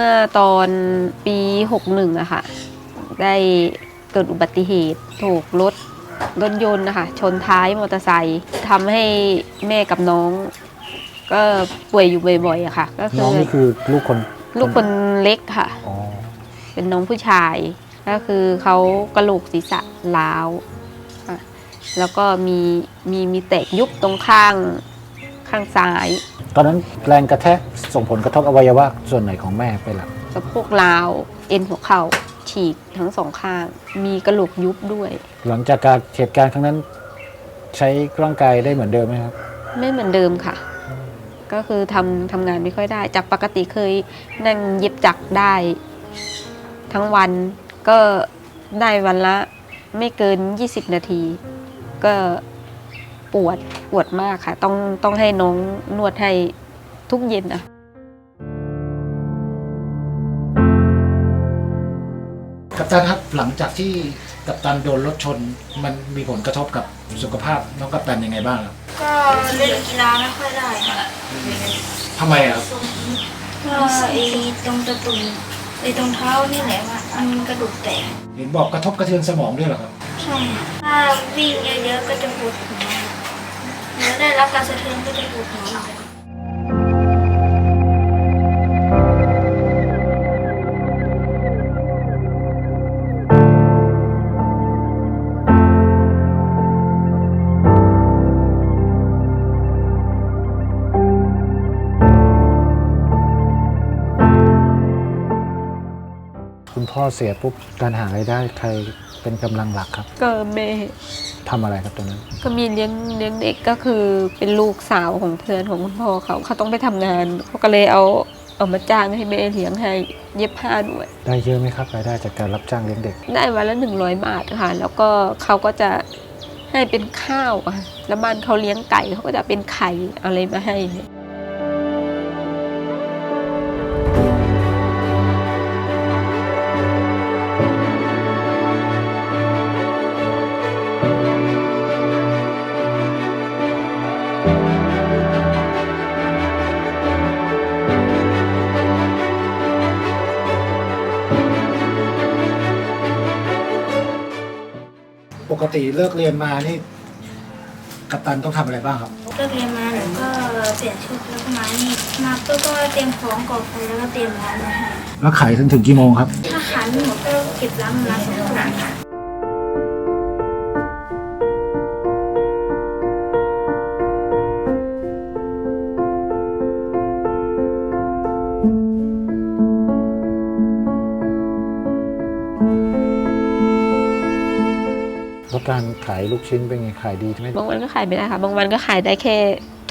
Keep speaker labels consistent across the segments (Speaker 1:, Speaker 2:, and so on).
Speaker 1: เมื่อตอนปี61อะค่ะได้เกิดอุบัติเหตุถูกรถรถยนต์นะคะชนท้ายมอเตอร์ไซค์ทำให้แม่กับน้อง ก็ป่วยอยู่บ่อยๆอะค่ะ ก็คื
Speaker 2: น้องนี่คือลูกคน
Speaker 1: ลูกคนเล็กค่ะ
Speaker 2: อ๋อ
Speaker 1: เป็นน้องผู้ชาย ก็คือเขากระโหลกศีรษะล้าวค่ะแล้วก็มีมีมีแตกยุบตรงข้างข้างซ้าย
Speaker 2: ตอนนั้นแรงกระแทกส่งผลกระทบอวัยวะส่วนไหนของแม่ไปหลัก
Speaker 1: สะโพกล้าวเอ็นหัวเข่าฉีกทั้งสองข้าง มีกระโหลกยุบด้วย
Speaker 2: หลังจากการเหตุการณ์ครั้งนั้น ใช้ร่างกายได้เหมือนเดิมไหมครับ
Speaker 1: ไม่เหมือนเดิมค่ะ ก็คือทำทำงานไม่ค่อยได้ จากปกติเคยนั่งเย็บจักรได้ ทั้งวันก็ได้วันละไม่เกิน 20 นาที ก็ ปวดปวดมากค่ะ ต้องต้องให้น้องนวดให้ทุกเย็นนะ
Speaker 2: กัปตันครับหลังจากที่กัปตันโดนรถชน มันมีผลกระทบกับสุขภาพน้องกัปตันยังไงบ้างครับ
Speaker 3: ก็เล่นกีฬาไม่ค่อยได้ค่ะ
Speaker 2: ทำไมครับ
Speaker 3: ก็ไอ้ตรงตะตุ่มไอ้ตรงเท้านี่แหละว่ามันกระดูกแตก
Speaker 2: เห็นบอกกระทบกระเทือนสมองด้วยเหรอครับ
Speaker 3: ใช่ค่ะถ้าวิ่งเยอะๆก็จะปวดหัว แล้วได้
Speaker 2: คุณพ่อเสียปุ๊บการหารายได้ใครเป็นกำลังหลักครับ
Speaker 1: ก็แม่
Speaker 2: ทำอะไรครับตอนนั้น
Speaker 1: ก็มีเลี้ยงเลี้ยงเด็กก็คือเป็นลูกสาวของเพื่อนของคุณพ่อเขาเขาต้องไปทำงานเขาก็เลยเอาเอามาจ้างให้แม่เลี้ยงให้เย็บผ้าด้วย
Speaker 2: ได้เยอะไหมครับรายได้จากการรับจ้างเลี้ยงเด็ก
Speaker 1: ได้วันละหนึ่งร้อยบาทค่ะ แล้วก็เขาก็จะให้เป็นข้าวอะแล้วบ้านเขาเลี้ยงไก่เขาก็จะเป็นไข่อะไรมาให้เนี่ย
Speaker 2: กติเลิกเรียนมานี่กัปตันต้องทำอะไรบ้างครับ
Speaker 3: เลิกเรียนมาหนูก็เปลี่ยนชุดแล้วก็มานี่มาปุ๊บก็เตรียมของก่อไฟแล้วก็เตรียมร้านอาหาร
Speaker 2: แล้วขายถึงถึงกี่โมงครับ
Speaker 3: ถ้าขายไม่หมดก็เก็บร้านมาสองถุงค่ะ
Speaker 2: การขายลูกชิ้นเป็นไงขายดีไหม
Speaker 1: บางวันก็ขายไม่ได้ค่ะ บางวันก็ขายได้แค่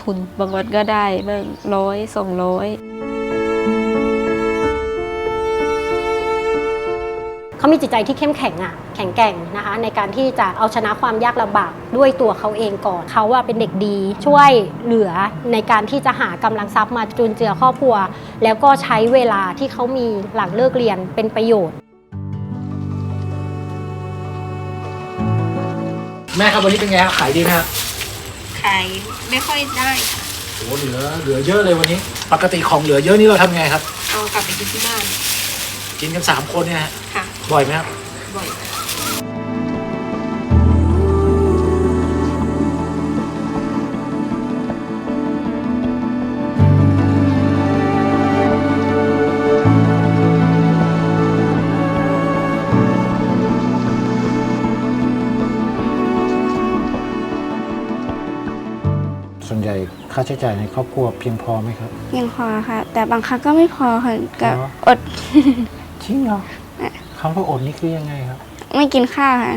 Speaker 1: ทุน บางวันก็ได้บ้างร้อยสองร้อย
Speaker 4: เขามีจิตใจที่เข้มแข็งอะแข็งแกร่งนะคะ ในการที่จะเอาชนะความยากลำบากด้วยตัวเขาเองก่อนเขาว่าเป็นเด็กดีช่วยเหลือในการที่จะหากำลังทรัพย์มาจุนเจือครอบครัว แล้วก็ใช้เวลาที่เขามีหลังเลิกเรียนเป็นประโยชน์
Speaker 2: แม่ครับวันนี้เป็นไงครับขายดีไหมครับ
Speaker 1: ขายไม่ค่อยได้ค่ะ
Speaker 2: โอ้เหลือเหลือเยอะเลยวันนี้ ปกติของเหลือเยอะนี่เราทำไงครับ
Speaker 1: เอากลับไปกินที่บ้าน
Speaker 2: กินกันสามคนเนี่ยฮะ
Speaker 1: ค่ะ
Speaker 2: บ่อยไหมครับ ค่าใช้จ่ายในครอบครัวเพียงพอไหมครับ
Speaker 5: ยังพอค่ะ แต่บางครั้งก็ไม่พอค่ะก็
Speaker 2: เหรอ
Speaker 5: อด
Speaker 2: จริงเหรอคำว่าอดนี่คือยังไงครับ
Speaker 5: ไม่กินข้าวค่ะ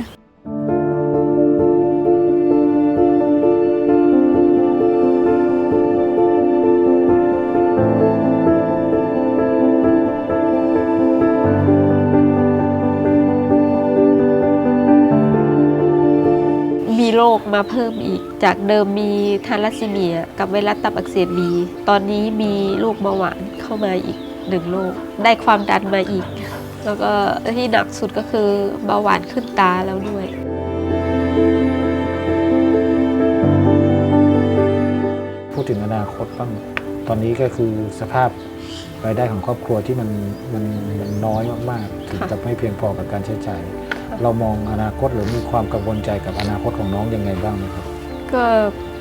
Speaker 1: มีโรคมาเพิ่มอีก จากเดิมมีทาลัสซีเมีย กับไวรัสตับอักเสบบีตอนนี้มีโรคเบาหวานเข้ามาอีกหนึ่งโรคได้ความดันมาอีก แล้วก็ที่หนักสุดก็คือเบาหวานขึ้นตาแล้วด้วย
Speaker 2: พูดถึงอนาคตบ้างตอนนี้ก็คือสภาพรายได้ของครอบครัวที่มันมันมันน้อยมากๆถึงจะไม่เพียงพอกับการใช้จ่าย เรามองอนาคตหรือมีความกังวลใจกับอนาคตของน้องยังไงบ้างไหมครับ
Speaker 1: ก็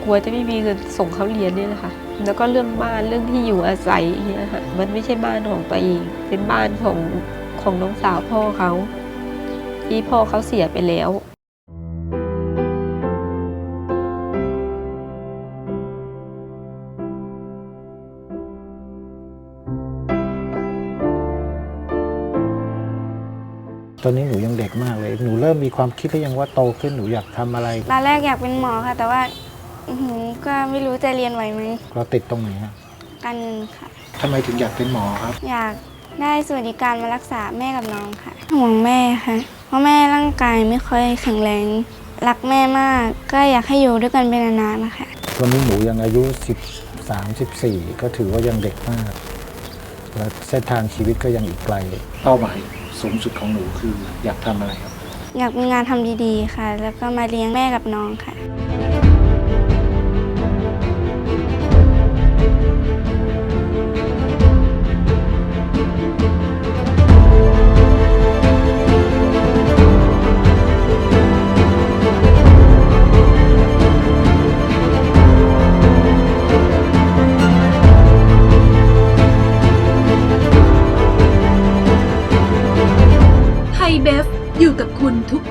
Speaker 1: กลัวจะไม่มีเงินส่งเขาเรียนนี่แหละค่ะแล้วก็เรื่องบ้านเรื่องที่อยู่อาศัยเนี่ยค่ะมันไม่ใช่บ้านของตัวเองเป็นบ้านของของน้องสาวพ่อเขาที่พ่อเขาเสียไปแล้ว
Speaker 2: ตอนนี้หนูยังเด็กมากเลย หนูเริ่มมีความคิดหรือยังว่าโตขึ้นหนูอยากทำอะไร
Speaker 5: ตอนแรกอยากเป็นหมอค่ะ แต่ว่าอื้อหือก็ไม่รู้จะเรียนไหวไหม
Speaker 2: เราติดตรงไหนฮะ
Speaker 5: การเงินค่ะ
Speaker 6: ทำไมถึงอยากเป็นหมอครับ
Speaker 5: อยากได้สวัสดิการมารักษาแม่กับน้องค่ะห่วงแม่ค่ะ เพราะแม่ร่างกายไม่ค่อยแข็งแรงรักแม่มาก ก็อยากให้อยู่ด้วยกันเป็นนานๆนะคะ
Speaker 2: ตอนนี้หนูยังอายุ 13 14 ก็ถือว่ายังเด็กมาก และเส้นทางชีวิตก็ยังอีกไกล
Speaker 6: เป้าหมาย สูงสุดของหนูคืออยากทำอะไรครับ
Speaker 5: อยากมีงานทำดีๆค่ะ แล้วก็มาเลี้ยงแม่กับน้องค่ะ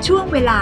Speaker 7: ช่วงเวลา